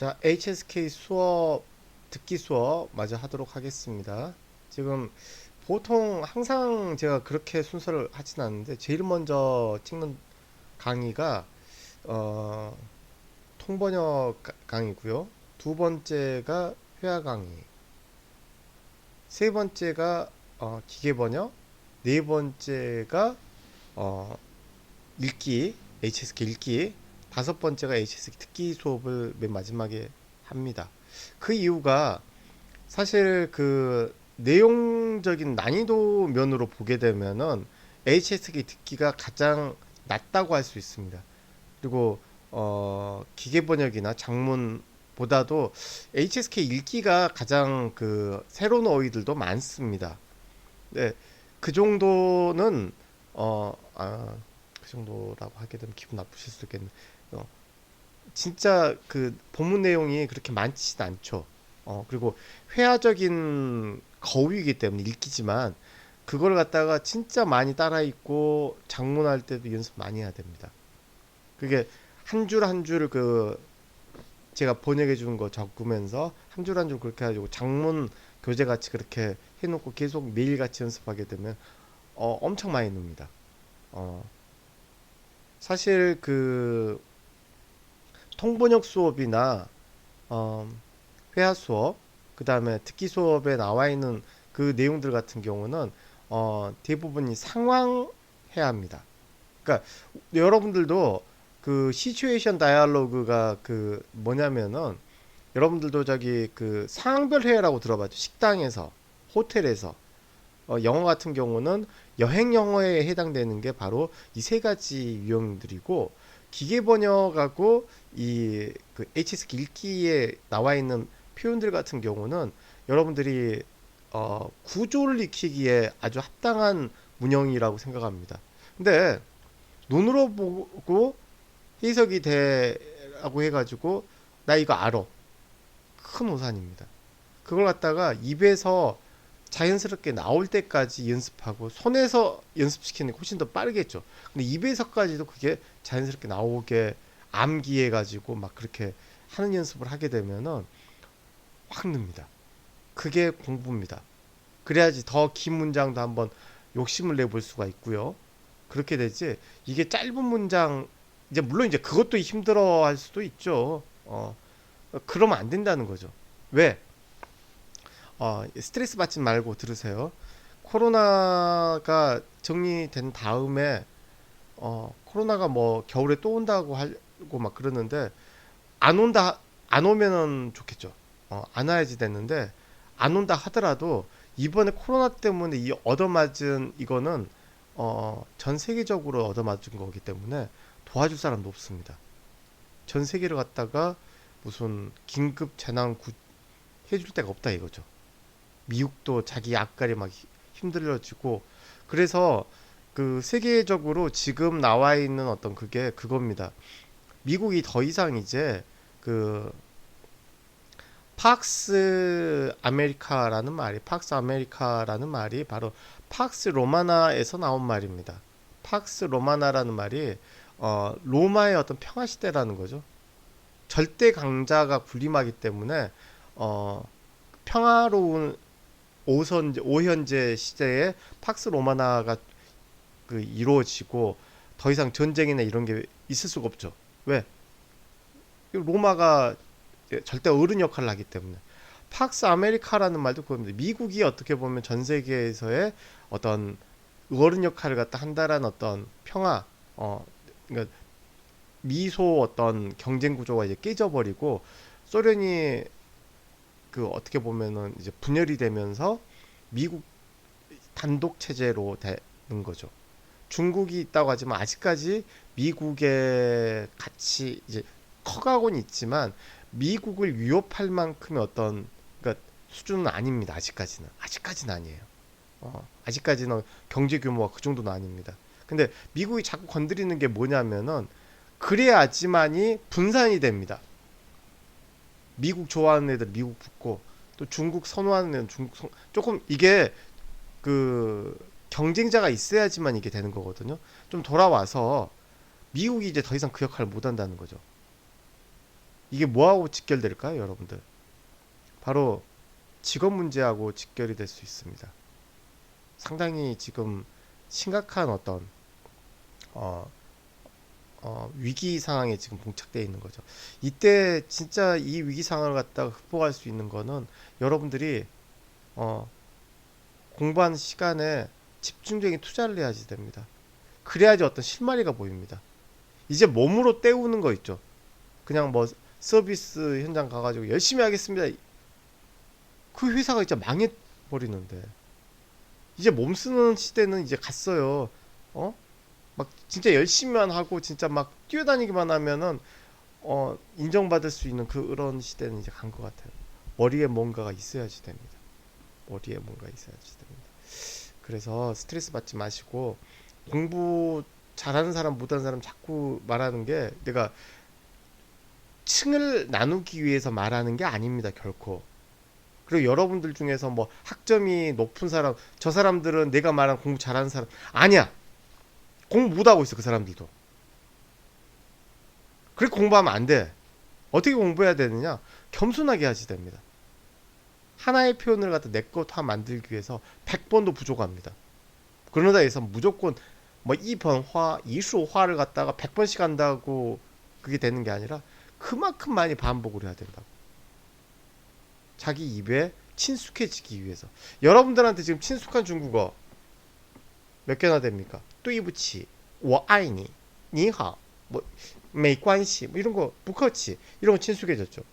자, HSK 수업 듣기 수업 마저 하도록 하겠습니다. 지금 보통 항상 제가 그렇게 순서를 하진 않는데 제일 먼저 찍는 강의가 어, 통번역 가- 강의고요. 두 번째가 회화 강의. 세 번째가 어, 기계 번역. 네 번째가 어, 읽기, HSK 읽기. 다섯 번째가 HSK 듣기 수업을 맨 마지막에 합니다. 그 이유가 사실 그 내용적인 난이도 면으로 보게 되면은 HSK 듣기가 가장 낮다고 할 수 있습니다. 그리고 어 기계 번역이나 장문보다도 HSK 읽기가 가장 그 새로운 어휘들도 많습니다. 네, 그 정도는 어, 아, 그 정도라고 하게 되면 기분 나쁘실 수도 있겠네. 어, 진짜 그 본문 내용이 그렇게 많지는 않죠. 어, 그리고 회화적인 거위이기 때문에 읽기지만 그걸 갖다가 진짜 많이 따라 읽고 장문할 때도 연습 많이 해야 됩니다. 그게 한 줄 한 줄 그 제가 번역해 준 거 적으면서 한 줄 한 줄 그렇게 해가지고 장문 교재 같이 그렇게 해놓고 계속 매일 같이 연습하게 되면 어, 엄청 많이 늡니다. 어, 사실 그 통번역 수업이나 어, 회화 수업, 그 다음에 듣기 수업에 나와 있는 그 내용들 같은 경우는 어, 대부분이 상황 회화입니다. 그러니까 여러분들도 그 시츄에이션 다이얼로그가 그 뭐냐면은 여러분들도 저기 그 상황별 회화라고 들어봤죠. 식당에서, 호텔에서. 어, 영어 같은 경우는 여행 영어에 해당되는 게 바로 이 세 가지 유형들이고 기계 번역하고 이 그 HSK 읽기에 나와 있는 표현들 같은 경우는 여러분들이 어, 구조를 익히기에 아주 합당한 문형이라고 생각합니다. 근데 눈으로 보고 해석이 되라고 해가지고 나 이거 알아. 큰 오산입니다. 그걸 갖다가 입에서 자연스럽게 나올 때까지 연습하고 손에서 연습시키는 게 훨씬 더 빠르겠죠. 근데 입에서까지도 그게 자연스럽게 나오게 암기해 가지고 막 그렇게 하는 연습을 하게 되면은 확 늡니다. 그게 공부입니다. 그래야지 더 긴 문장도 한번 욕심을 내볼 수가 있고요. 그렇게 되지. 이게 짧은 문장 이제 물론 이제 그것도 힘들어 할 수도 있죠. 어. 그러면 안 된다는 거죠. 왜? 어, 스트레스 받지 말고 들으세요. 코로나가 정리된 다음에 어, 코로나가 뭐 겨울에 또 온다고 하고 막 그러는데 안 온다 안 오면은 좋겠죠. 어, 안 와야지 됐는데 안 온다 하더라도 이번에 코로나 때문에 이 얻어맞은 이거는 어, 전 세계적으로 얻어맞은 거기 때문에 도와줄 사람도 없습니다. 전 세계를 갖다가 무슨 긴급 재난 구 해줄 데가 없다 이거죠. 미국도 자기 앞가리 막 히- 힘들어지고 그래서 그 세계적으로 지금 나와 있는 어떤 그게 그겁니다. 미국이 더 이상 이제 그 팍스 아메리카라는 말이 팍스 아메리카라는 말이 바로 팍스 로마나에서 나온 말입니다. 팍스 로마나라는 말이 어 로마의 어떤 평화 시대라는 거죠. 절대 강자가 군림하기 때문에 어 평화로운 오선 오현재 시대에 팍스 로마나가 그 이루어지고 더 이상 전쟁이나 이런 게 있을 수가 없죠. 왜? 이 로마가 절대 어른 역할을 하기 때문에 팍스 아메리카라는 말도 그겁니다. 미국이 어떻게 보면 전 세계에서의 어떤 어른 역할을 갖다 한다라는 어떤 평화, 어, 그러니까 미소 어떤 경쟁 구조가 이제 깨져버리고 소련이 그 어떻게 보면은 이제 분열이 되면서 미국 단독 체제로 되는 거죠. 중국이 있다고 하지만 아직까지 미국의 같이 이제 커가고는 있지만 미국을 위협할 만큼의 어떤 그러니까 수준은 아닙니다. 아직까지는 아직까지는 아니에요. 어, 아직까지는 경제 규모가 그 정도는 아닙니다. 근데 미국이 자꾸 건드리는 게 뭐냐면은 그래야지만이 분산이 됩니다. 미국 좋아하는 애들 미국 붙고 또 중국 선호하는 애는 중국 선... 조금 이게 그 경쟁자가 있어야지만 이게 되는 거거든요. 좀 돌아와서 미국이 이제 더 이상 그 역할을 못 한다는 거죠. 이게 뭐하고 직결될까요, 여러분들? 바로 직업 문제하고 직결이 될 수 있습니다. 상당히 지금 심각한 어떤 어, 어, 위기 상황에 지금 봉착되어 있는 거죠. 이때 진짜 이 위기 상황을 갖다가 극복할 수 있는 거는 여러분들이 어, 공부하는 시간에 집중적인 투자를 해야지 됩니다. 그래야지 어떤 실마리가 보입니다. 이제 몸으로 때우는 거 있죠. 그냥 뭐 서비스 현장 가가지고 열심히 하겠습니다. 그 회사가 진짜 망해버리는데 이제 몸 쓰는 시대는 이제 갔어요. 어? 막 진짜 열심히만 하고 진짜 막 뛰어다니기만 하면은 어 인정받을 수 있는 그런 시대는 이제 간 것 같아요. 머리에 뭔가가 있어야지 됩니다. 머리에 뭔가 있어야지 됩니다. 그래서 스트레스 받지 마시고 공부 잘하는 사람 못하는 사람 자꾸 말하는 게 내가 층을 나누기 위해서 말하는 게 아닙니다 결코 그리고 여러분들 중에서 뭐 학점이 높은 사람 저 사람들은 내가 말한 공부 잘하는 사람 아니야 공부 못하고 있어 그 사람들도. 그렇게 공부하면 안돼. 어떻게 공부해야 되느냐? 겸손하게 하지 됩니다. 하나의 표현을 갖다 내거 다 만들기 위해서 100번도 부족합니다. 그러다 해서 무조건 뭐 이번화, 이수화를 갖다가 100번씩 한다고 그게 되는 게 아니라 그만큼 많이 반복을 해야 된다고. 자기 입에 친숙해지기 위해서. 여러분들한테 지금 친숙한 중국어 몇 개나 됩니까? 对不起,我爱你,你好, 뭐, 没关系, 뭐 이런 거, 不客气, 이런 거 친숙해졌죠.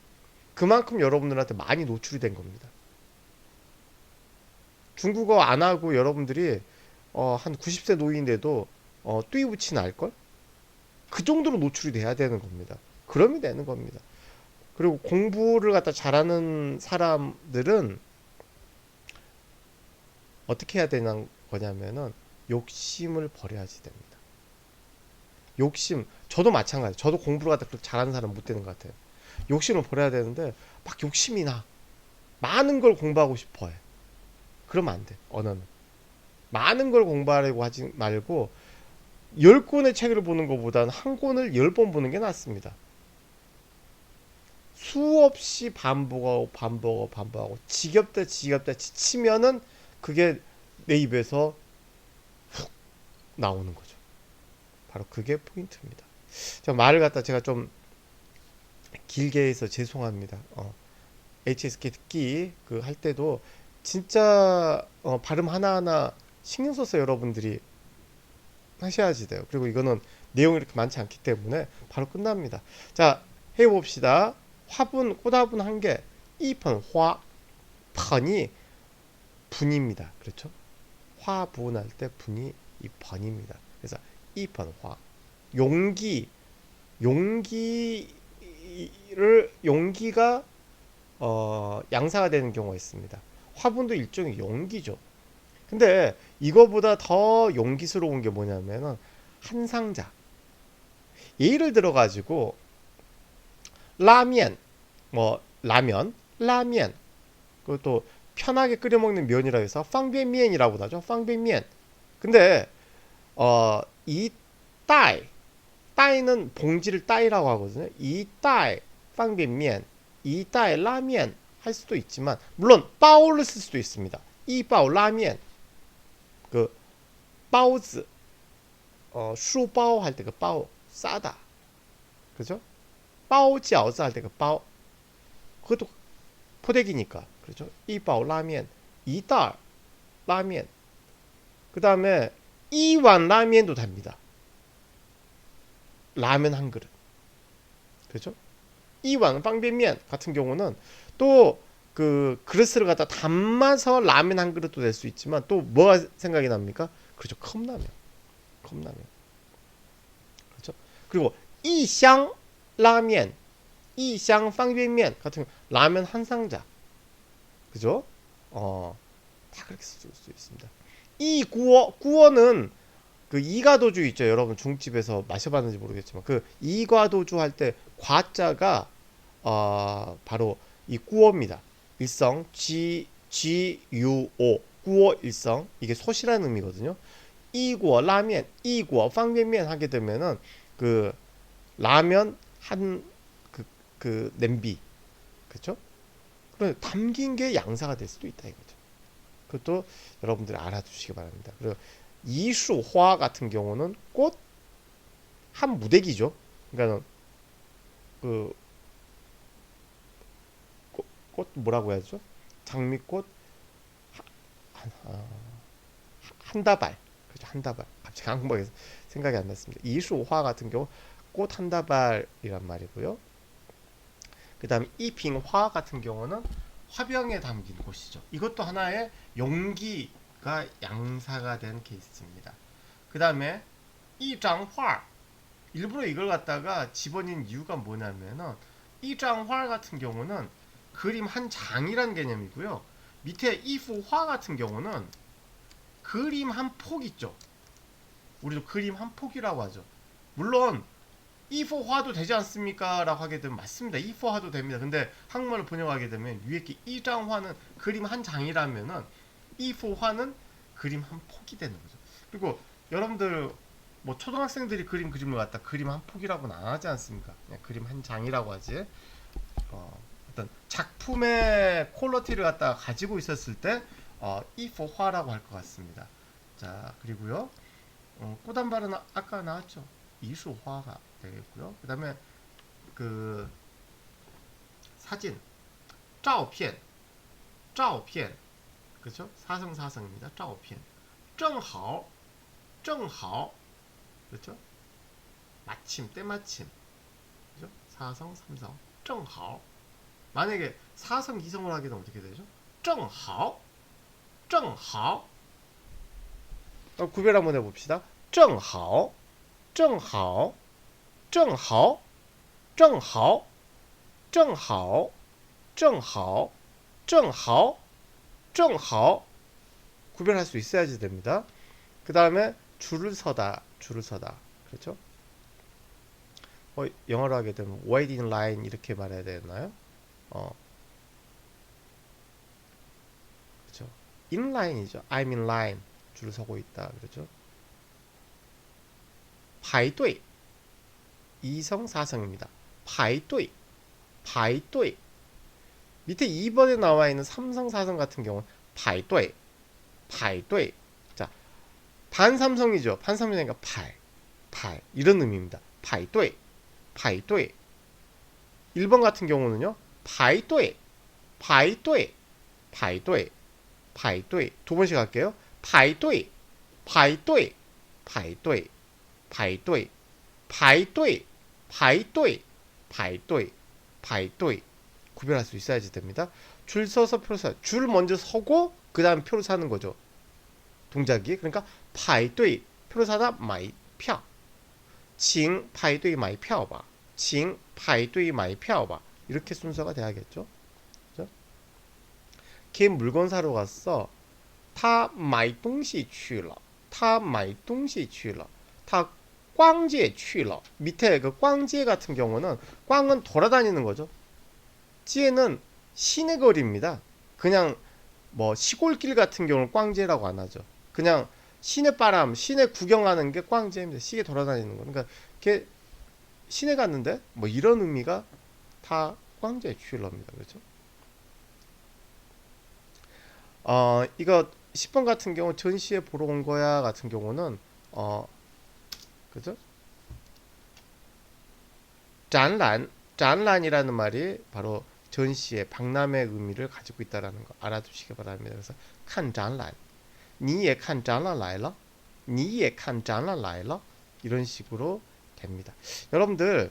그만큼 여러분들한테 많이 노출이 된 겁니다. 중국어 안 하고 여러분들이 어, 한 90세 노인인데도 어, 뚜이부치는 알걸? 그 정도로 노출이 돼야 되는 겁니다. 그러면 되는 겁니다. 그리고 공부를 갖다 잘하는 사람들은 어떻게 해야 되는 거냐면은 욕심을 버려야지 됩니다. 욕심, 저도 마찬가지. 저도 공부를 갖다 잘하는 사람 못 되는 것 같아요. 욕심을 버려야 되는데 막 욕심이 나. 많은 걸 공부하고 싶어 해. 그러면 안 돼. 언어는. 많은 걸 공부하려고 하지 말고 열 권의 책을 보는 것보다는 한 권을 열 번 보는 게 낫습니다. 수없이 반복하고 반복하고 반복하고 지겹다 지겹다 지치면은 그게 내 입에서 훅 나오는 거죠. 바로 그게 포인트입니다. 저 말을 갖다 제가 좀 길게 해서 죄송합니다. 어, HSK 듣기 그 할 때도 진짜 어, 발음 하나하나 신경 써서 여러분들이 하셔야지 돼요. 그리고 이거는 내용이 이렇게 많지 않기 때문에 바로 끝납니다. 자, 해봅시다. 화분, 꽃화분 한 개, 이盆 화, 번이 분입니다. 그렇죠? 화분할 때 분이 이 번입니다. 그래서 이盆 화, 용기, 용기를 용기가 어, 양사가 되는 경우가 있습니다. 화분도 일종의 용기죠. 근데 이거보다 더 용기스러운 게 뭐냐면은 한 상자. 예를 들어 가지고 라면 뭐 라면 라면 그것도 편하게 끓여 먹는 면이라 해서 빵비면이라고 하죠. 빵비면. 근데 어 이 따이 따이는 봉지를 따이라고 하거든요. 이 따이 빵비면 이 따이 라면 할 수도 있지만 물론 빠오를 쓸 수도 있습니다. 이 빠오 라면 그 빠오즈 어 슈바오 할 때그 빠오 싸다 그죠? 빠오饺子 할때그 빠오 그것도 포대기니까 그렇죠? 이빠오 라면 이달 라면 그 다음에 이완 라면도 됩니다 라면 한 그릇 그죠? 이완 빵비면 같은 경우는 또 그 그릇을 갖다 담아서 라면 한 그릇도 될 수 있지만 또 뭐가 생각이 납니까? 그렇죠. 컵라면. 컵라면. 그렇죠. 그리고 이샹 라면, 이샹 빵비면 같은 라면 한 상자. 그죠? 어, 다 그렇게 쓸 수 있습니다. 이 구워, 구워는 그 이가도주 있죠. 여러분 중집에서 마셔봤는지 모르겠지만 그 이가도주 할 때 과자가 어, 바로 이 구워입니다. 일성 G G U O 구워 일성 이게 소시라는 의미거든요. 이구어 라면 이구어 빵면면 하게 되면은 그 라면 한 그그 냄비 그렇죠? 그럼 담긴 게 양사가 될 수도 있다 이거죠. 그것도 여러분들이 알아두시기 바랍니다. 그리고 이수화 같은 경우는 꽃 한 무대기죠. 그러니까 그 꽃, 꽃 뭐라고 해야죠? 장미꽃 한, 한, 한 다발 그죠 한 다발 갑자기 한국말에서 생각이 안 났습니다. 이수화 같은 경우 꽃 한 다발이란 말이고요. 그다음에 이빙화 같은 경우는 화병에 담긴 꽃이죠. 이것도 하나의 용기가 양사가 된 케이스입니다. 그 다음에 이장화 일부러 이걸 갖다가 집어넣은 이유가 뭐냐면은 이장화 같은 경우는 그림 한 장이란 개념이고요. 밑에 이후화 같은 경우는 그림 한 폭 있죠. 우리도 그림 한 폭이라고 하죠. 물론 이포화도 되지 않습니까? 라고 하게 되면 맞습니다. 이포화도 됩니다. 근데 한국말로 번역하게 되면 위에 게 이장화는 그림 한 장이라면은 이포화는 그림 한 폭이 되는 거죠. 그리고 여러분들 뭐 초등학생들이 그림 그림을 갖다 그림 한 폭이라고는 안 하지 않습니까? 그냥 그림 한 장이라고 하지. 어, 어떤 작품의 퀄리티를 갖다가 가지고 있었을 때 어, 이포화라고 할 것 같습니다. 자 그리고요. 어, 꽃단발은 아- 아까 나왔죠. 이수화가 되겠고요. 그다음에 그 사진, 照片,照片, 그렇죠? 사성사성입니다. 照片,正好,正好, 그렇죠? 마침, 때마침, 그렇죠? 사성, 삼성, 正好. 만약에 사성, 이성을 하게 되면 어떻게 되죠? 正好,正好. 어, 구별 한번 해봅시다. 正好,正好, 正好,正好,正好,正好,正好,正好. 구별할 수 있어야지 됩니다. 그 다음에 줄을 서다, 줄을 서다. 그렇죠? 어, 영어로 하게 되면 wait in line 이렇게 말해야 되나요? 어. 그렇죠. in line이죠. I'm in line. 줄을 서고 있다. 그렇죠? 排队 2성, 4성입니다. 바이또이, 바이또이. 밑에 2번에 나와 있는 3성, 4성 같은 경우는 바이또이, 바이또이. 자, 반삼성이죠. 반삼성이니까 발, 발 이런 의미입니다. 바이또이, 바이또이. 1번 같은 경우는요. 바이또이, 바이또이, 바이또이, 바이또이. 두 번씩 할게요. 바이또이, 바이또이, 바이또이, 바이또이, 바이또이. 파이또이, 파이또이, 파이또이 구별할 수 있어야지 됩니다. 줄 서서 표를 사. 줄 먼저 서고 그 다음 표를 사는 거죠. 동작이 그러니까 파이또이 표를 사다 마이 표. 징 파이또이 마이 표봐. 징 파이또이 마이 표봐. 이렇게 순서가 돼야겠죠. 그렇죠? 걔 물건 사러 갔어. 타 마이 동시 취러. 타 마이 동시 취러. 타 꽝지에 취러 밑에 그 꽝지에 같은 경우는 꽝은 돌아다니는 거죠. 지에는 시내 거리입니다. 그냥 뭐 시골길 같은 경우는 꽝지라고 안 하죠. 그냥 시내 바람, 시내 구경하는 게 꽝지입니다. 시계 돌아다니는 거. 그러니까 이렇게 시내 갔는데 뭐 이런 의미가 다 꽝지에 취러입니다. 그렇죠? 어, 이거 10번 같은 경우 전시회 보러 온 거야 같은 경우는 어, 그죠?展览, 展览이라는 말이 바로 전시의 박람회 의미를 가지고 있다라는 거 알아두시기 바랍니다. 그래서 看展览,你也看展览来了,你也看展览来了 이런 식으로 됩니다. 여러분들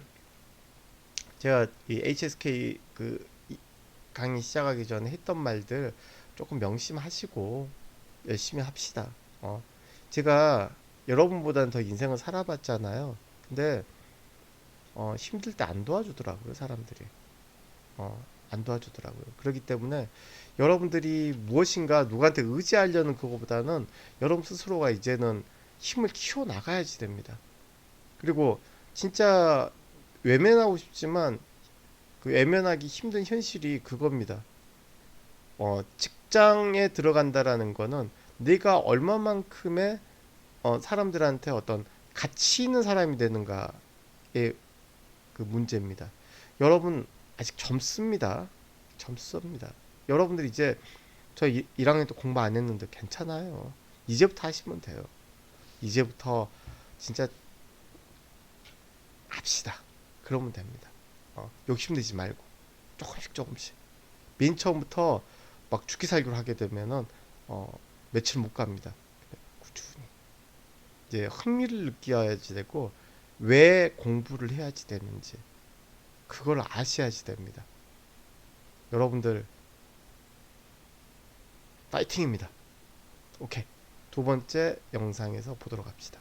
제가 이 HSK 그 이- 강의 시작하기 전에 했던 말들 조금 명심하시고 열심히 합시다. 어. 제가 여러분보다는 더 인생을 살아봤잖아요. 근데 어, 힘들 때 안 도와주더라고요, 사람들이. 어, 안 도와주더라고요. 그렇기 때문에 여러분들이 무엇인가 누구한테 의지하려는 그거보다는 여러분 스스로가 이제는 힘을 키워 나가야지 됩니다. 그리고 진짜 외면하고 싶지만 그 외면하기 힘든 현실이 그겁니다. 어, 직장에 들어간다라는 거는 내가 얼마만큼의 어, 사람들한테 어떤 가치 있는 사람이 되는가의 그 문제입니다. 여러분 아직 젊습니다. 젊습니다. 여러분들 이제 저 1학년 때 공부 안 했는데 괜찮아요. 이제부터 하시면 돼요. 이제부터 진짜 합시다. 그러면 됩니다. 어, 욕심내지 말고 조금씩 조금씩. 맨 처음부터 막 죽기 살기로 하게 되면은 어, 며칠 못 갑니다. 이제 흥미를 느껴야지 되고 왜 공부를 해야지 되는지 그걸 아셔야지 됩니다. 여러분들 파이팅입니다. 오케이 두 번째 영상에서 보도록 합시다.